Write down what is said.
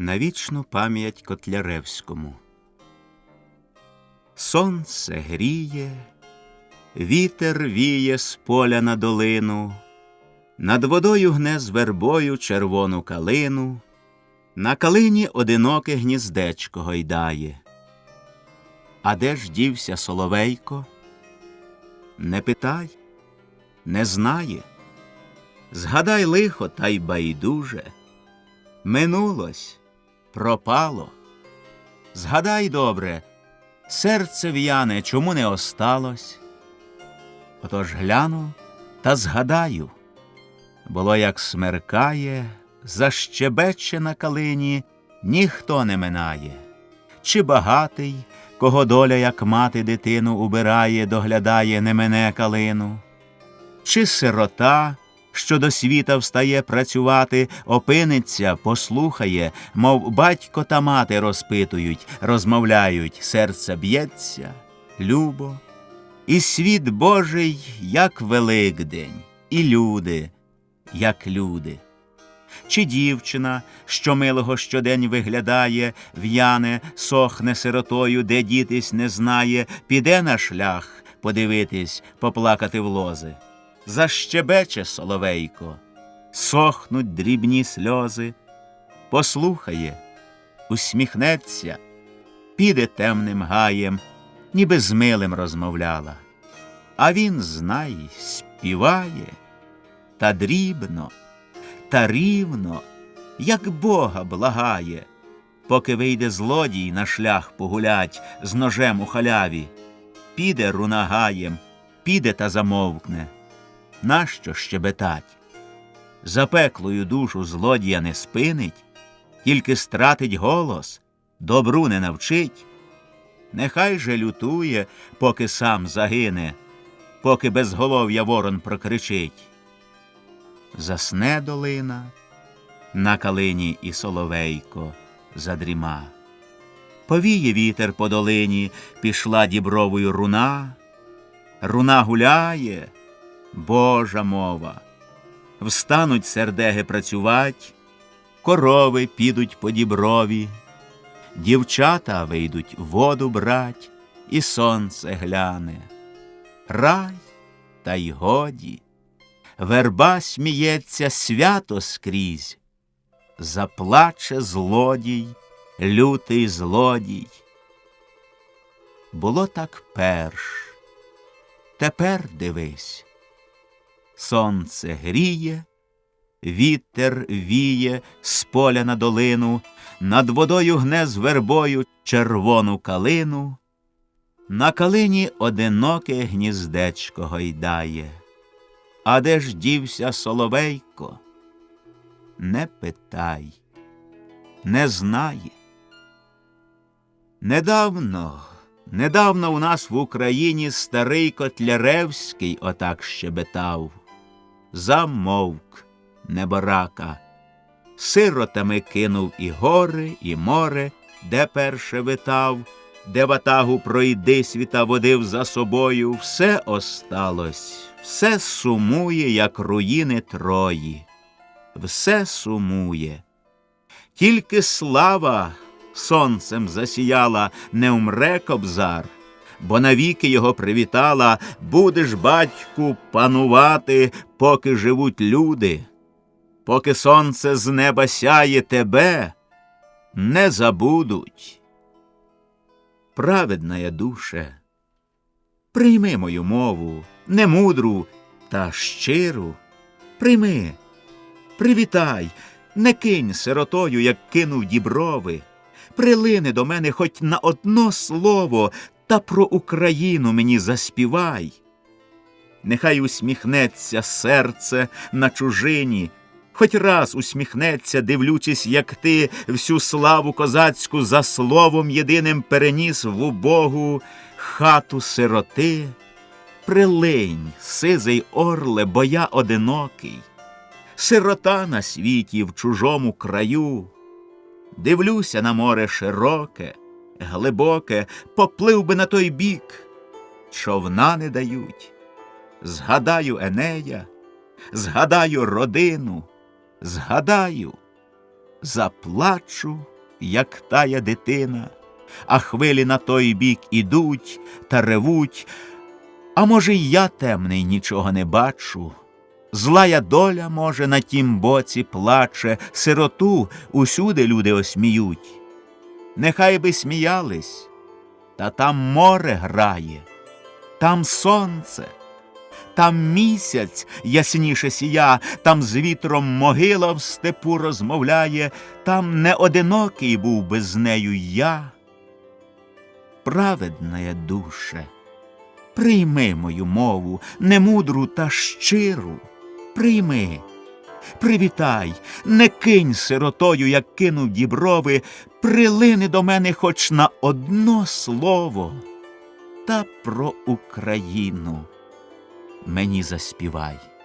На вічну пам'ять Котляревському. Сонце гріє, вітер віє з поля на долину, над водою гне з вербою червону калину, на калині одиноке гніздечко гойдає. А де ж дівся соловейко? Не питай, не знає. Згадай лихо, та й байдуже. Минулось, пропало. Згадай добре, серце в'яне чому не осталось? Отож гляну та згадаю, було, як смеркає, защебече на калині, ніхто не минає, чи багатий, кого доля, як мати дитину убирає, доглядає, не мене калину, чи сирота, що до світа встає працювати, опиниться, послухає, мов батько та мати розпитують, розмовляють, серце б'ється, любо, і світ Божий, як Великдень, і люди, як люди. Чи дівчина, що милого щодень виглядає, в'яне, сохне сиротою, де дітись не знає, піде на шлях подивитись, поплакати в лози. Защебече соловейко, сохнуть дрібні сльози, послухає, усміхнеться, піде темним гаєм, ніби з милим розмовляла. А він, знай, співає, та дрібно, та рівно, як Бога благає, поки вийде злодій на шлях погулять з ножем у халяві, піде рунагаєм, піде та замовкне. Нащо щебетать? Запеклою душу злодія не спинить, тільки стратить голос, добру не навчить. Нехай же лютує, поки сам загине, поки безголов'я ворон прокричить. Засне долина, на калині і соловейко задріма. Повіє вітер по долині, пішла дібровою руна, руна гуляє, Божа мова. Встануть сердеги працювать, корови підуть по діброві, дівчата вийдуть воду брать, і сонце гляне. Рай, та й годі, верба сміється свято скрізь, заплаче злодій, лютий злодій. Було так перш, тепер дивись. Сонце гріє, вітер віє з поля на долину, над водою гне з вербою червону калину, на калині одиноке гніздечко гойдає. А де ж дівся соловейко? Не питай, не знає. Недавно, недавно у нас в Україні старий Котляревський отак щебетав замовк неборака, сиротами кинув і гори, і море, де перше витав, де ватагу пройди світа водив за собою, все осталось, все сумує, як руїни Трої, все сумує. Тільки слава сонцем засіяла, не умре кобзар бо навіки його привітала, будеш, батьку, панувати, поки живуть люди, поки сонце з неба сяє тебе, не забудуть. Праведна я душе, прийми мою мову, не мудру, та щиру, прийми, привітай, не кинь сиротою, як кинув діброви. Прилини до мене хоч на одно слово, та про Україну мені заспівай. Нехай усміхнеться серце на чужині, хоч раз усміхнеться, дивлячись, як ти всю славу козацьку за словом єдиним переніс в убогу хату сироти. Прилинь, сизий орле, бо я одинокий, сирота на світі в чужому краю. Дивлюся на море широке глибоке, поплив би на той бік, човна не дають. Згадаю Енея, згадаю родину, згадаю, заплачу, як тая дитина, а хвилі на той бік ідуть та ревуть. А може, й я темний нічого не бачу. Злая доля, може, на тім боці плаче, сироту усюди люди осміють. Нехай би сміялись, та там море грає, там сонце, там місяць ясніше сія, там з вітром могила в степу розмовляє, там не одинокий був би з нею я. Праведна душе, прийми мою мову, немудру та щиру, прийми. Привітай, не кинь сиротою, як кинув діброви, прилини до мене хоч на одно слово, та про Україну мені заспівай.